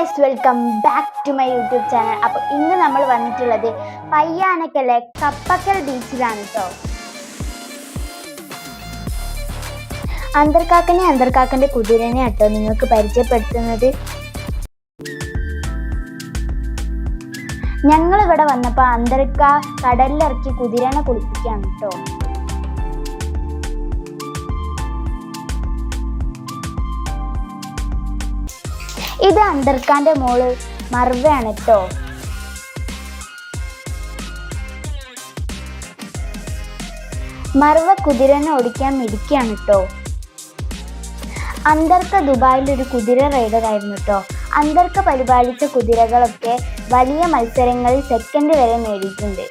Guys welcome back to my YouTube channel. അപ്പോൾ ഇന്ന് നമ്മൾ വന്നിട്ടുള്ളത് പയ്യാനക്കലെ കപ്പക്കൽ ബീച്ചിലാണ് കേട്ടോ അന്തർക്കാക്കനെ അന്തർക്കാക്കന്റെ കുതിരനെ കേട്ടോ നിങ്ങൾക്ക് പരിചയപ്പെടുത്തുന്നത്. ഞങ്ങൾ ഇവിടെ വന്നപ്പോൾ അന്തർക്ക കടലിലിറക്കി കുതിരനെ കുളിപ്പിക്കുകയാണ് കേട്ടോ ഇത് അന്തർക്കാന്റെ മോൾ മർവയാണ് കേട്ടോ മർവ കുതിരനെ ഓടിക്കാൻ മിടിക്കുകയാണ് കേട്ടോ അന്തർക്ക ദുബായിൽ ഒരു കുതിര റൈഡർ ആയിരുന്നു കേട്ടോ അന്തർക്ക പരിപാലിച്ച കുതിരകളൊക്കെ വലിയ മത്സരങ്ങളിൽ സെക്കൻഡ് വരെ നേടിയിട്ടുണ്ട്.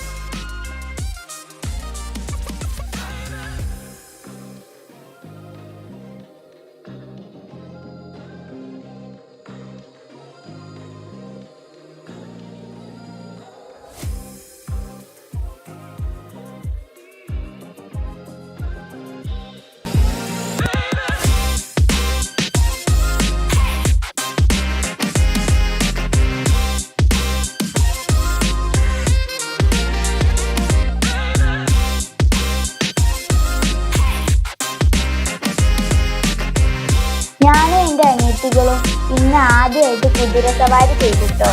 അനിയത്തികളും ഇന്ന് ആദ്യമായിട്ട് കുതിര സവാരി ചെയ്തിട്ടോ?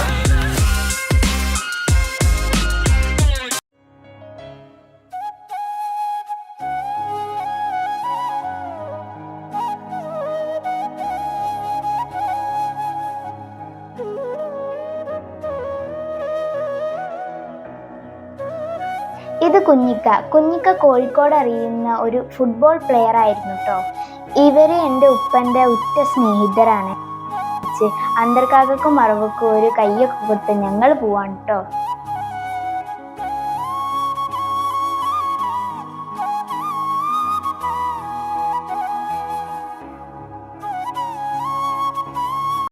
ഇത് കുഞ്ഞിക്ക. കുഞ്ഞിക്ക കോഴിക്കോട് അറിയുന്ന ഒരു ഫുട്ബോൾ പ്ലെയർ ആയിരുന്നു കേട്ടോ ഇവർ എന്റെ ഉപ്പന്റെ ഉറ്റ സ്നേഹിതരാണ്. അന്തർക്കാക്കും മറവക്കും ഒരു കയ്യൊക്കെ കൊടുത്ത് ഞങ്ങൾ പോവാണ് കേട്ടോ